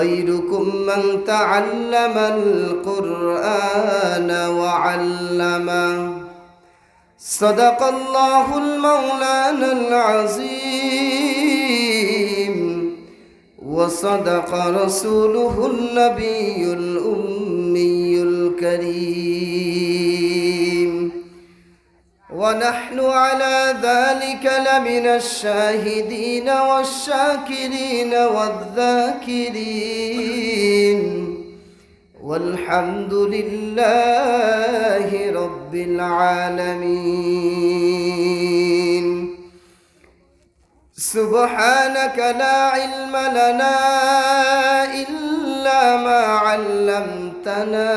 خيركم من تعلم القرآن وعلمه. صدق الله المولانا العظيم. وصدق رسوله النبي الأمي الكريم. ونحن على ذلك لمن الشاهدين والشاكرين والذاكرين. والحمد لله رب العالمين. سبحانك لا علم لنا إلا ما علمتنا.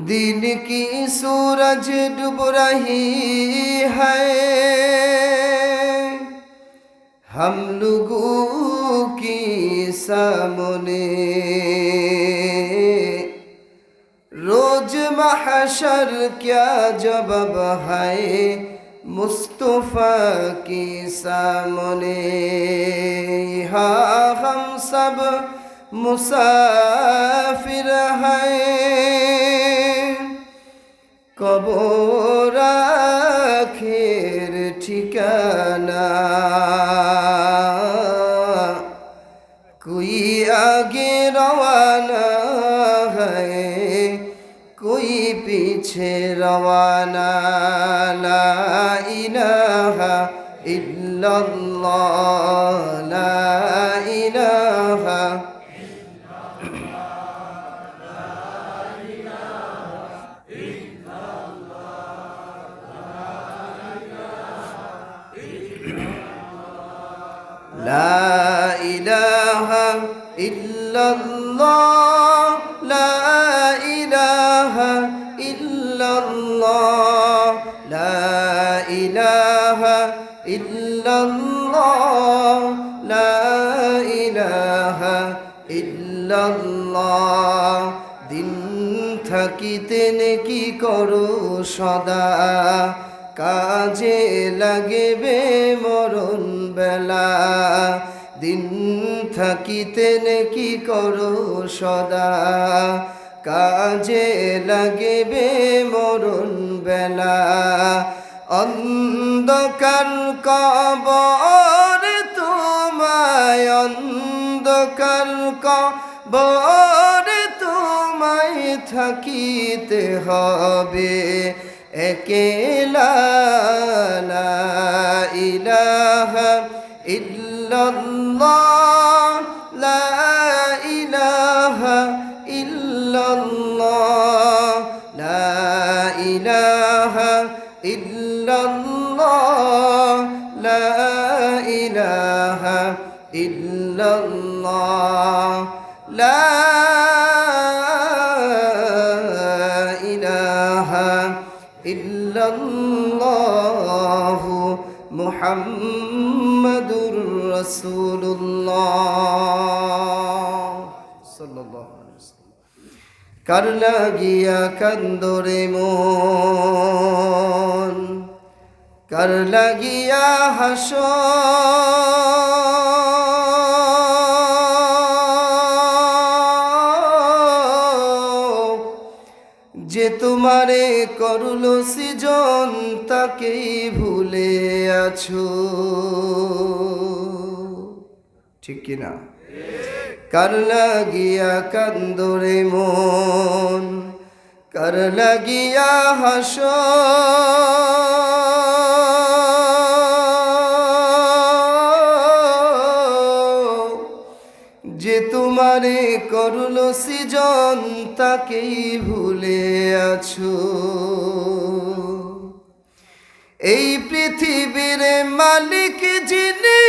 दिन की सूरज डूब रही है हम लोगों की सामने रोज महशर क्या जवाब है मुस्तफ़ा की सामने हाँ हम सब मुसाफिर हैं কবরাখের ঠিকানা। কুই আগে রওয়ানা হয় কুই পিছে রওয়ানা? ইলাহা ইল্লাল্লাহ। দিন থাকিতে কি কর সদা। কাজে লাগেবে মরণ বেলা। দিন থাকিতে কি কর সদা। কাজে লাগেবে মরণ বেলা। অন্ধকার কব কবর তোমায় থাকিতে হবে একেলা ইলাহা ইল্লাল্লাহ লা ইলাহা ইল্লাল্লাহ লা ইলাহা লা লা ইলাহা ইল্লাল্লাহ মুহাম্মাদুর রাসূলুল্লাহ সাল্লাল্লাহু আলাইহি ওয়াসাল্লাম। কার লাগিয়া কান্দরে মন? কার লাগিয়া হাসো যে তোমারে করল সৃজন, তাকেই ভুলে আছো। ঠিক কিনা কার লাগিয়া কান্দরে মন, কার লাগিয়া হাস বারে করল সৃজন, তাকেই ভুলে আছো। এই পৃথিবীর মালিক যিনি,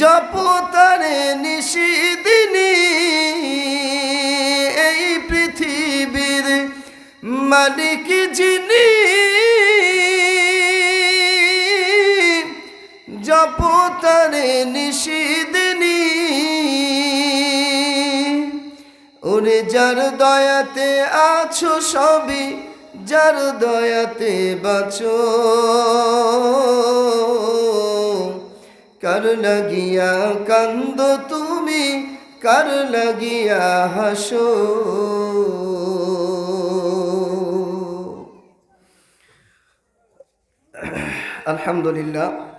জপ তারে নিষিদিনি এই পৃথিবীর মালিক যিনি। জপতারে নিষিদিনী ওরে যার দয়াতে আছো সবই, যার দয়াতে বাঁচো। কার লাগিয়া কান্দ তুমি, কার লাগিয়া হাসো। আলহামদুলিল্লাহ।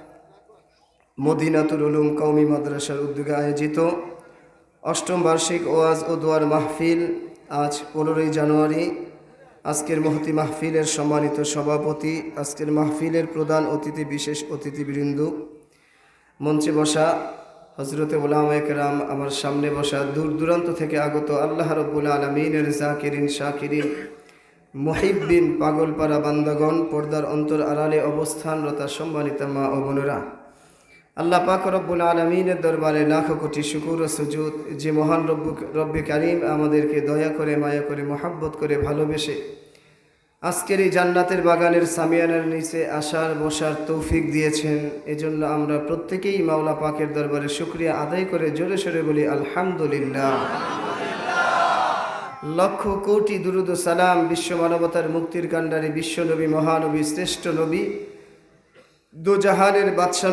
মদিনাতুল উলুম কৌমি মাদ্রাসার উদ্যোগে আয়োজিত অষ্টম বার্ষিক ওয়াজ ও দোয়ার মাহফিল আজ পনেরোই জানুয়ারি। আজকের মহতি মাহফিলের সম্মানিত সভাপতি, আজকের মাহফিলের প্রধান অতিথি, বিশেষ অতিথিবৃন্দ। মঞ্চে বসা হজরতে ওলাম একরাম আমার সামনে বসা দূর দূরান্ত থেকে আগত আল্লাহ রব্বুল আলমিনের জাকিরিন শাকিরিন মহিবিন পাগলপাড়া বান্দাগণ, পর্দার অন্তর আড়ালে অবস্থানরতা সম্মানিতা মা ও আল্লাহ পাক রব্বুল আলমিনের দরবারে লাখো কোটি শুকুর ও সুজুদ। যে মহান রব্বু, রব্বে কারিম আমাদেরকে দয়া করে, মায়া করে, মহাব্বত করে ভালোবেসে আজকের এই জান্নাতের বাগানের সামিয়ানের নিচে আসার, বসার তৌফিক দিয়েছেন। এজন্য আমরা প্রত্যেকেই মাওলা পাকের দরবারে শুক্রিয়া আদায় করে জোরে সোরে বলি, আলহামদুলিল্লাহ। লক্ষ কোটি দুরুদ সালাম বিশ্ব মানবতার মুক্তির কাণ্ডারে বিশ্ব নবী মহানবী, শ্রেষ্ঠ নবী, দোজাহানের বাদশাহ